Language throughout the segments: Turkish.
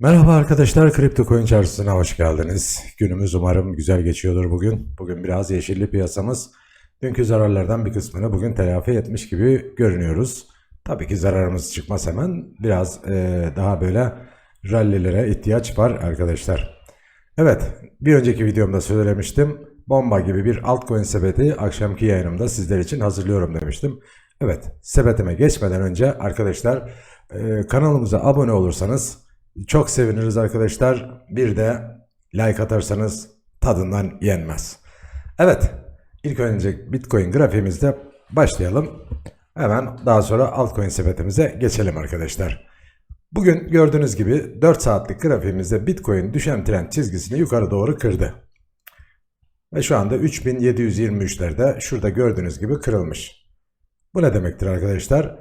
Merhaba arkadaşlar, Kripto Coin Çarşısı'na hoş geldiniz. Günümüz umarım güzel geçiyordur bugün. Bugün biraz yeşilli piyasamız. Dünkü zararlardan bir kısmını bugün telafi etmiş gibi görünüyoruz. Tabii ki zararımız çıkmaz hemen. Biraz eee, daha böyle rallilere ihtiyaç var arkadaşlar. Evet, bir önceki videomda söylemiştim. Bomba gibi bir altcoin sepeti akşamki yayınımda sizler için hazırlıyorum demiştim. Evet, sepetime geçmeden önce arkadaşlar e, kanalımıza abone olursanız çok seviniriz arkadaşlar. Bir de like atarsanız tadından yenmez. Evet, ilk önce Bitcoin grafiğimizde başlayalım. Hemen daha sonra altcoin sepetimize geçelim arkadaşlar. Bugün gördüğünüz gibi 4 saatlik grafiğimizde Bitcoin düşen trend çizgisini yukarı doğru kırdı. Ve şu anda 3723'lerde şurada gördüğünüz gibi kırılmış. Bu ne demektir arkadaşlar?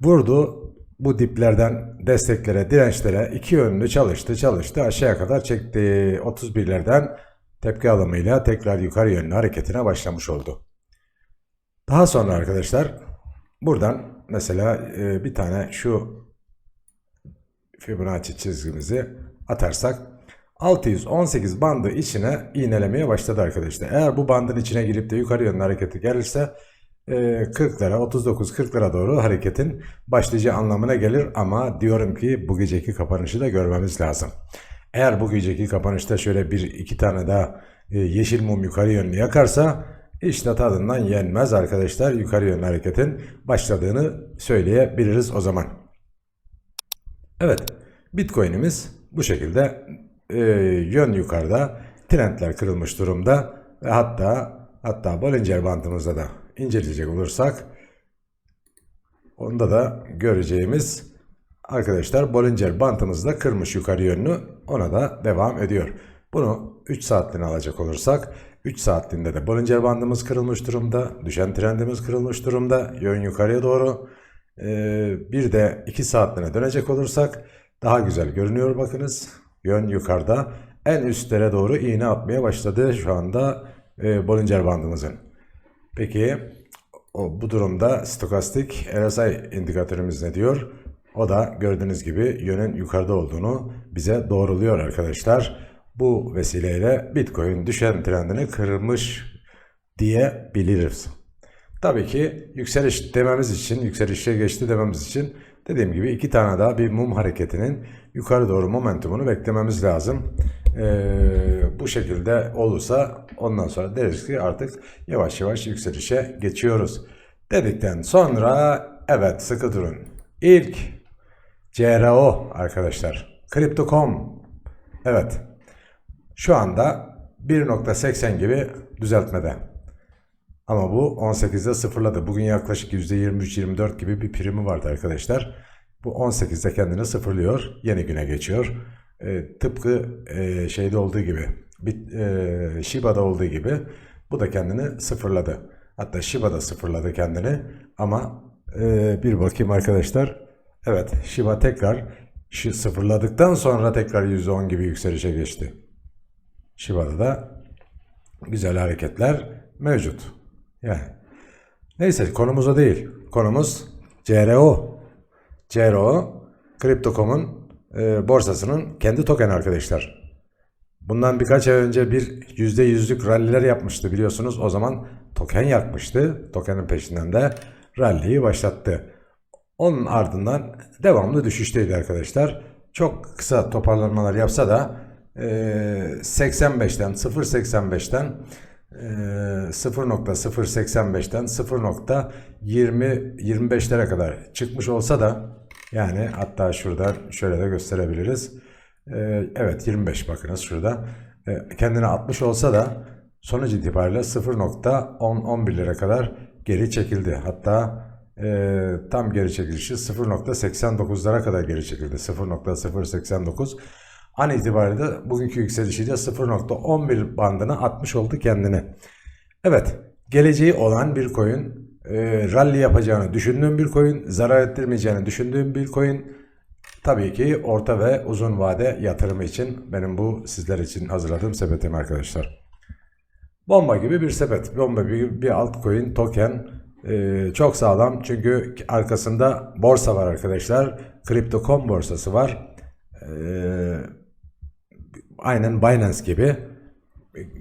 Vurdu bu diplerden desteklere, dirençlere iki yönlü çalıştı, çalıştı aşağıya kadar çekti. 31'lerden tepki alımıyla tekrar yukarı yönlü hareketine başlamış oldu. Daha sonra arkadaşlar buradan mesela e, bir tane şu Fibonacci çizgimizi atarsak 618 bandı içine iğnelemeye başladı arkadaşlar. Eğer bu bandın içine girip de yukarı yönlü hareketi gelirse e, 40'lara 39-40'lara doğru hareketin başlayacağı anlamına gelir ama diyorum ki bu geceki kapanışı da görmemiz lazım. Eğer bu geceki kapanışta şöyle bir iki tane daha e, yeşil mum yukarı yönlü yakarsa işte tadından yenmez arkadaşlar. Yukarı yönlü hareketin başladığını söyleyebiliriz o zaman. Evet, Bitcoin'imiz bu şekilde e, yön yukarıda, trendler kırılmış durumda ve hatta hatta Bollinger bandımızda da inceleyecek olursak onda da göreceğimiz arkadaşlar Bollinger bandımızı da kırmış yukarı yönlü ona da devam ediyor. Bunu 3 saatliğine alacak olursak 3 saatliğinde de Bollinger bandımız kırılmış durumda. Düşen trendimiz kırılmış durumda. Yön yukarıya doğru. Ee, bir de 2 saatliğine dönecek olursak daha güzel görünüyor bakınız. Yön yukarıda. En üstlere doğru iğne atmaya başladı şu anda e, Bollinger bandımızın. Peki o, bu durumda stokastik RSI indikatörümüz ne diyor? O da gördüğünüz gibi yönün yukarıda olduğunu bize doğruluyor arkadaşlar. Bu vesileyle Bitcoin düşen trendini kırmış diyebiliriz. Tabii ki yükseliş dememiz için, yükselişe geçti dememiz için dediğim gibi iki tane daha bir mum hareketinin yukarı doğru momentumunu beklememiz lazım. Ee, bu şekilde olursa ondan sonra deriz ki artık yavaş yavaş yükselişe geçiyoruz. Dedikten sonra evet sıkı durun. İlk CRO arkadaşlar. Crypto.com. Evet. Şu anda 1.80 gibi düzeltmede. Ama bu 18'de sıfırladı. Bugün yaklaşık %23-24 gibi bir primi vardı arkadaşlar. Bu 18'de kendini sıfırlıyor. Yeni güne geçiyor. E, tıpkı e, şeyde olduğu gibi, bit, e, Shiba'da olduğu gibi bu da kendini sıfırladı. Hatta Shiba da sıfırladı kendini. Ama e, bir bakayım arkadaşlar. Evet Shiba tekrar şu sıfırladıktan sonra tekrar %10 gibi yükselişe geçti. Shiba'da da güzel hareketler mevcut. Yani. Neyse konumuz o değil. Konumuz CRO. CRO, Crypto.com'un e, borsasının kendi token arkadaşlar. Bundan birkaç ay önce bir %100'lük ralliler yapmıştı biliyorsunuz. O zaman token yakmıştı. Tokenin peşinden de ralliyi başlattı. Onun ardından devamlı düşüşteydi arkadaşlar. Çok kısa toparlanmalar yapsa da e, 85'ten 0.85'ten e, 0.085'ten 0.20-25'lere kadar çıkmış olsa da yani hatta şuradan şöyle de gösterebiliriz. E, evet 25 bakınız şurada. E, kendine 60 olsa da sonuç itibariyle 0.10-11'lere kadar geri çekildi. Hatta e, tam geri çekilişi 0.89'lara kadar geri çekildi. 0.089 an itibariyle bugünkü yükselişiyle 0.11 bandına atmış oldu kendini. Evet, geleceği olan bir coin, e, rally yapacağını düşündüğüm bir coin, zarar ettirmeyeceğini düşündüğüm bir coin. Tabii ki orta ve uzun vade yatırımı için benim bu sizler için hazırladığım sepetim arkadaşlar. Bomba gibi bir sepet, bomba gibi bir altcoin, token e, çok sağlam çünkü arkasında borsa var arkadaşlar. Crypto.com borsası var. Ee, aynen Binance gibi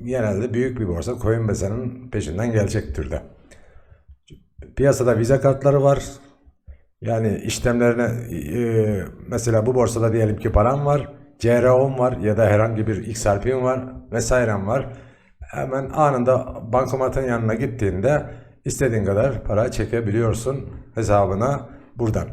genelde büyük bir borsa Coinbase'nin peşinden gelecek türde. Piyasada Visa kartları var. Yani işlemlerine e, mesela bu borsada diyelim ki param var, CR10 var ya da herhangi bir XRP'm var vesairem var. Hemen anında bankomatın yanına gittiğinde istediğin kadar para çekebiliyorsun hesabına buradan.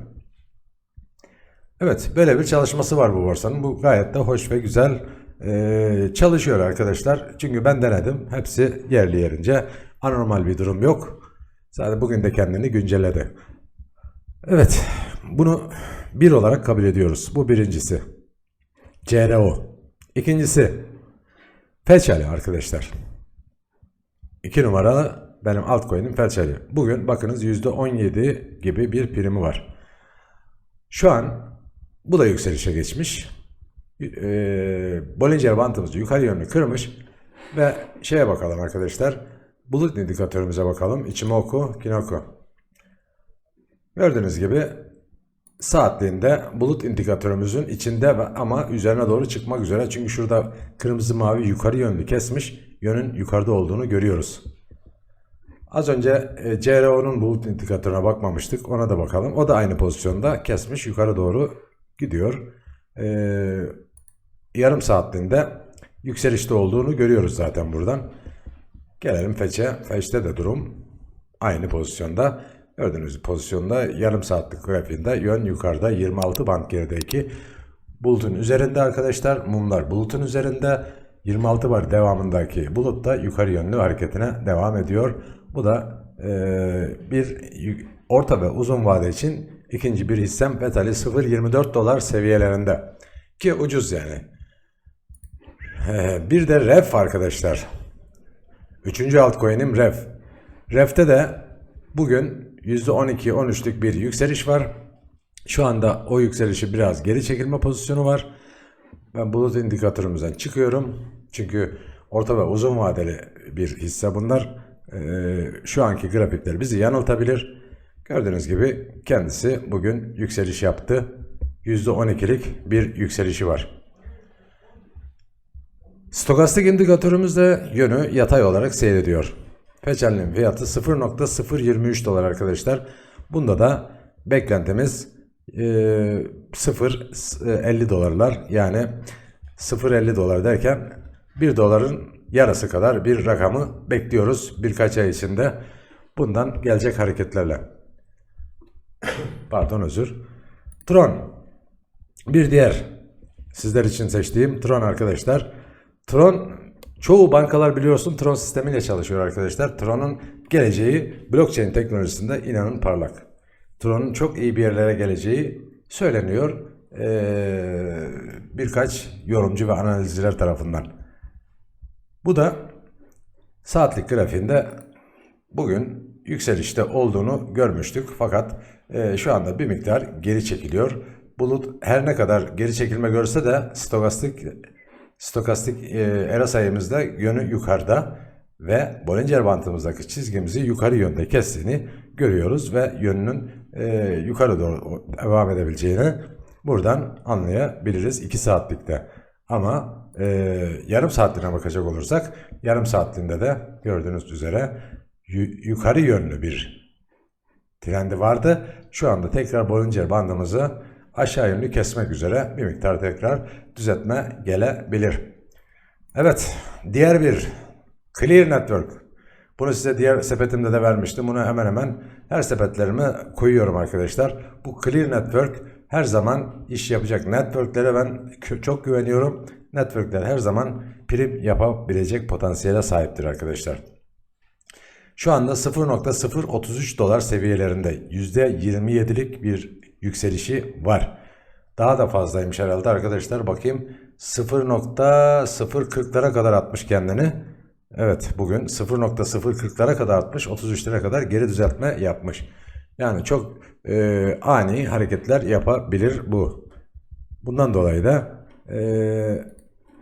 Evet, böyle bir çalışması var bu borsanın. Bu gayet de hoş ve güzel e, çalışıyor arkadaşlar. Çünkü ben denedim. Hepsi yerli yerince. Anormal bir durum yok. Zaten bugün de kendini güncelledi. Evet, bunu bir olarak kabul ediyoruz. Bu birincisi. CRO. İkincisi, Felçali arkadaşlar. İki numaralı benim altcoin'im Felçali. Bugün bakınız %17 gibi bir primi var. Şu an bu da yükselişe geçmiş. Ee, Bollinger bantımızı yukarı yönlü kırmış. Ve şeye bakalım arkadaşlar. Bulut indikatörümüze bakalım. Ichimoku, Kinoko. Gördüğünüz gibi saatliğinde bulut indikatörümüzün içinde ama üzerine doğru çıkmak üzere. Çünkü şurada kırmızı mavi yukarı yönlü kesmiş. Yönün yukarıda olduğunu görüyoruz. Az önce e, CRO'nun bulut indikatörüne bakmamıştık. Ona da bakalım. O da aynı pozisyonda kesmiş. Yukarı doğru gidiyor. Ee, yarım saatliğinde yükselişte olduğunu görüyoruz zaten buradan. Gelelim Fetch'e. Fetch'te de durum aynı pozisyonda. Gördüğünüz pozisyonda yarım saatlik grafiğinde yön yukarıda 26 band gerideki bulutun üzerinde arkadaşlar. Mumlar bulutun üzerinde 26 bar devamındaki bulut da yukarı yönlü hareketine devam ediyor. Bu da eee, bir orta ve uzun vade için ikinci bir hissem Petali 0.24 dolar seviyelerinde. Ki ucuz yani. Eee, bir de REF arkadaşlar. Üçüncü altcoin'im REF. REF'te de bugün %12-13'lük bir yükseliş var. Şu anda o yükselişi biraz geri çekilme pozisyonu var. Ben bulut indikatörümüzden çıkıyorum. Çünkü orta ve uzun vadeli bir hisse bunlar. Ee, şu anki grafikler bizi yanıltabilir. Gördüğünüz gibi kendisi bugün yükseliş yaptı. %12'lik bir yükselişi var. Stokastik indikatörümüz de yönü yatay olarak seyrediyor. Peçelinin fiyatı 0.023 dolar arkadaşlar. Bunda da beklentimiz e, 0.50 dolarlar. Yani 0.50 dolar derken 1 doların yarısı kadar bir rakamı bekliyoruz birkaç ay içinde. Bundan gelecek hareketlerle. Pardon özür. Tron. Bir diğer sizler için seçtiğim Tron arkadaşlar. Tron çoğu bankalar biliyorsun Tron sistemiyle çalışıyor arkadaşlar. Tron'un geleceği blockchain teknolojisinde inanın parlak. Tron'un çok iyi bir yerlere geleceği söyleniyor. Ee, birkaç yorumcu ve analizciler tarafından. Bu da saatlik grafiğinde bugün yükselişte olduğunu görmüştük. Fakat e, şu anda bir miktar geri çekiliyor. Bulut her ne kadar geri çekilme görse de stokastik stokastik e, era sayımızda yönü yukarıda ve Bollinger bantımızdaki çizgimizi yukarı yönde kestiğini görüyoruz ve yönünün e, yukarı doğru devam edebileceğini buradan anlayabiliriz 2 saatlikte. Ama e, yarım saatliğine bakacak olursak yarım saatliğinde de gördüğünüz üzere yu- yukarı yönlü bir trendi vardı. Şu anda tekrar Bollinger bandımızı aşağı yönlü kesmek üzere bir miktar tekrar düzeltme gelebilir. Evet, diğer bir Clear Network. Bunu size diğer sepetimde de vermiştim. Bunu hemen hemen her sepetlerime koyuyorum arkadaşlar. Bu Clear Network her zaman iş yapacak. Networklere ben çok güveniyorum. Networkler her zaman prim yapabilecek potansiyele sahiptir arkadaşlar. Şu anda 0.033 dolar seviyelerinde %27'lik bir yükselişi var. Daha da fazlaymış herhalde arkadaşlar. Bakayım 0.040'lara kadar atmış kendini. Evet bugün 0.040'lara kadar atmış. 33'lere kadar geri düzeltme yapmış. Yani çok e, ani hareketler yapabilir bu. Bundan dolayı da e,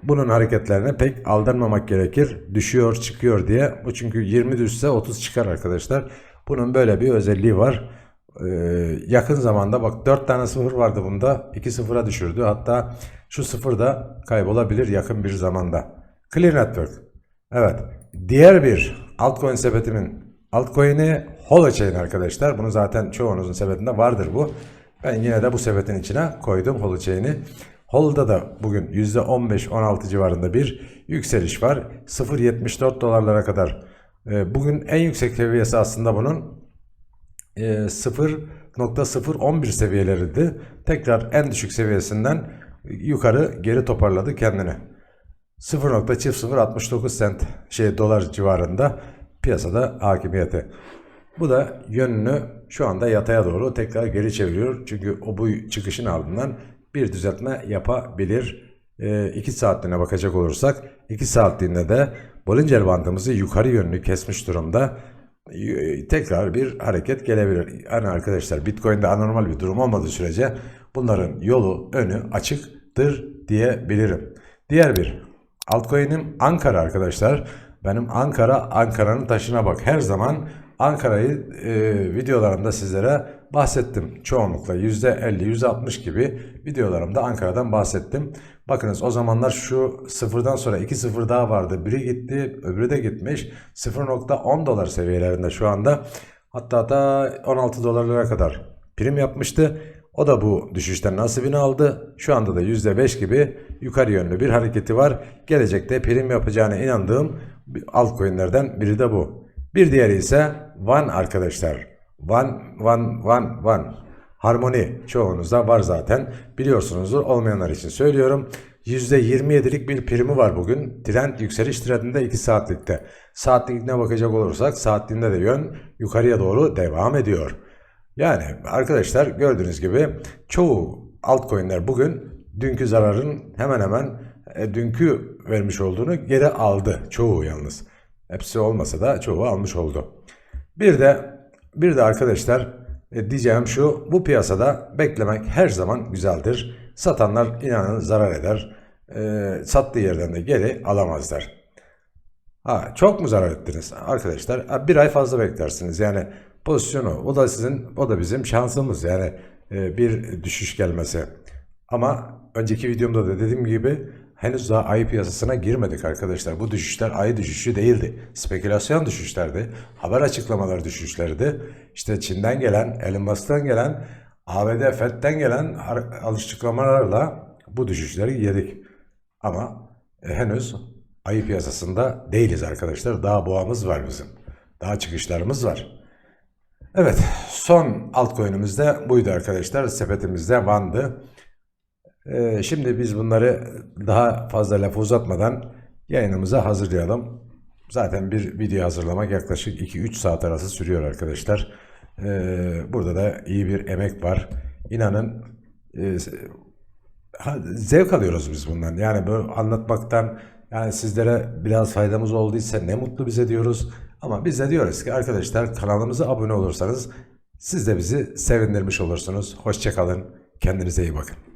bunun hareketlerine pek aldanmamak gerekir. Düşüyor çıkıyor diye. Bu çünkü 20 düşse 30 çıkar arkadaşlar. Bunun böyle bir özelliği var. Ee, yakın zamanda bak 4 tane sıfır vardı bunda. 2 sıfıra düşürdü. Hatta Şu sıfır da kaybolabilir yakın bir zamanda. Clear Network. Evet. Diğer bir altcoin sepetimin altcoin'i Holochain arkadaşlar. Bunu zaten çoğunuzun sepetinde vardır bu. Ben yine de bu sepetin içine koydum Holochain'i. Hol'da da bugün %15-16 civarında bir yükseliş var. 0.74 dolarlara kadar. e, Bugün en yüksek seviyesi aslında bunun 0.011 seviyeleriydi. Tekrar en düşük seviyesinden yukarı geri toparladı kendini. 0.0069 cent şey dolar civarında piyasada hakimiyeti. Bu da yönünü şu anda yataya doğru tekrar geri çeviriyor. Çünkü o bu çıkışın ardından bir düzeltme yapabilir. 2 saatliğine bakacak olursak 2 saatliğinde de Bollinger bandımızı yukarı yönlü kesmiş durumda. Y- Tekrar bir hareket gelebilir. Yani arkadaşlar Bitcoin'de anormal bir durum olmadığı sürece bunların yolu önü açıktır diyebilirim. Diğer bir altcoin'im Ankara arkadaşlar. Benim Ankara, Ankara'nın taşına bak. Her zaman Ankara'yı e, videolarımda sizlere bahsettim. Çoğunlukla %50, %60 gibi videolarımda Ankara'dan bahsettim. Bakınız o zamanlar şu sıfırdan sonra iki sıfır daha vardı. Biri gitti, öbürü de gitmiş. 0.10 dolar seviyelerinde şu anda. Hatta da 16 dolarlara kadar prim yapmıştı. O da bu düşüşten nasibini aldı. Şu anda da %5 gibi yukarı yönlü bir hareketi var. Gelecekte prim yapacağına inandığım altcoin'lerden biri de bu. Bir diğeri ise One arkadaşlar. One, One, One, One. Harmoni çoğunuzda var zaten. Biliyorsunuzdur olmayanlar için söylüyorum. %27'lik bir primi var bugün. Trend yükseliş trendinde 2 saatlikte. Saatlikine bakacak olursak saatliğinde de yön yukarıya doğru devam ediyor. Yani arkadaşlar gördüğünüz gibi çoğu altcoin'ler bugün dünkü zararın hemen hemen e, dünkü vermiş olduğunu geri aldı. Çoğu yalnız. Hepsi olmasa da çoğu almış oldu. Bir de bir de arkadaşlar e, diyeceğim şu bu piyasada beklemek her zaman güzeldir. Satanlar inanın zarar eder. E, sattığı yerden de geri alamazlar. Ha, çok mu zarar ettiniz arkadaşlar? Ha, bir ay fazla beklersiniz. Yani pozisyonu o da sizin o da bizim şansımız. Yani e, bir düşüş gelmesi. Ama önceki videomda da dediğim gibi henüz daha ay piyasasına girmedik arkadaşlar. Bu düşüşler ay düşüşü değildi. Spekülasyon düşüşlerdi. Haber açıklamaları düşüşlerdi. İşte Çin'den gelen, Elon Musk'tan gelen, ABD FED'den gelen açıklamalarla bu düşüşleri yedik. Ama e, henüz ayı piyasasında değiliz arkadaşlar. Daha boğamız var bizim. Daha çıkışlarımız var. Evet, son altcoin'imiz de buydu arkadaşlar. Sepetimizde Van'dı. Ee, şimdi biz bunları daha fazla lafı uzatmadan yayınımıza hazırlayalım. Zaten bir video hazırlamak yaklaşık 2-3 saat arası sürüyor arkadaşlar. Ee, burada da iyi bir emek var. İnanın e, zevk alıyoruz biz bundan. Yani böyle anlatmaktan yani sizlere biraz faydamız olduysa ne mutlu bize diyoruz. Ama biz de diyoruz ki arkadaşlar kanalımıza abone olursanız siz de bizi sevindirmiş olursunuz. Hoşçakalın. Kendinize iyi bakın.